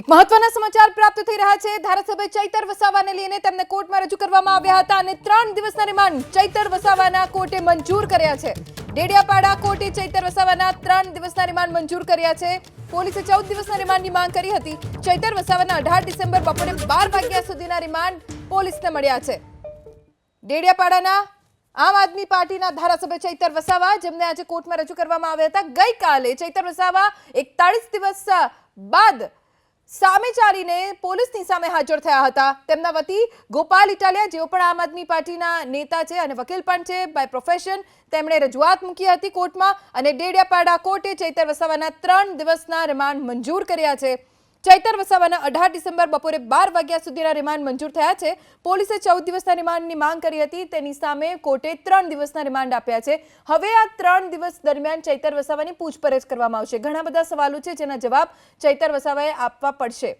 એક મહત્વના સમાચાર પ્રાપ્ત થઈ રહ્યા છે. ધારાસભ્ય ચૈતર વસાવાને લઈને તેમને કોર્ટમાં રજૂ કરવામાં આવ્યા હતા અને ત્રણ દિવસના રિમાન્ડ ચૈતર વસાવાના કોર્ટે મંજૂર કર્યા છે. ડેડિયાપાડા કોર્ટે ચૈતર વસાવાના ત્રણ દિવસના રિમાન્ડ મંજૂર કર્યા છે. પોલીસે ચૌદ દિવસના રિમાન્ડની માંગ કરી હતી. ચૈતર વસાવાના અઢાર ડિસેમ્બર બપોરે બાર વાગ્યા સુધીના રિમાન્ડ પોલીસને મળ્યા છે. ડેડિયાપાડાના આમ આદમી પાર્ટીના ધારાસભ્ય ચૈતર વસાવા, જેમને આજે કોર્ટમાં રજૂ કરવામાં આવ્યા હતા, ગઈકાલે ચૈતર વસાવા એકતાળીસ દિવસ બાદ સામે ચાલીને પોલીસની સામે હાજર થયા હતા. તેમના વતી ગોપાલ ઇટાલિયા, જેઓ પણ આમ આદમી પાર્ટીના નેતા છે અને વકીલ પણ છે બાય પ્રોફેશન તેમણે રજૂઆત મૂકી હતી કોર્ટમાં અને ડેડિયાપાડા કોર્ટે ચૈતર વસાવાના ત્રણ દિવસના રિમાન્ડ મંજૂર કર્યા છે. ચૈતર વસાવાના અઢાર ડિસેમ્બર બપોરે બાર વાગ્યા સુધીના રિમાન્ડ મંજૂર થયા છે. પોલીસે ચૌદ દિવસના રિમાન્ડની માંગ કરી હતી. તેની સામે કોર્ટે ત્રણ દિવસના રિમાન્ડ આપ્યા છે. હવે આ ત્રણ દિવસ દરમિયાન ચૈતર વસાવાની પૂછપરછ કરવામાં આવશે. ઘણા બધા સવાલો છે જેના જવાબ ચૈતર વસાવાએ આપવા પડશે.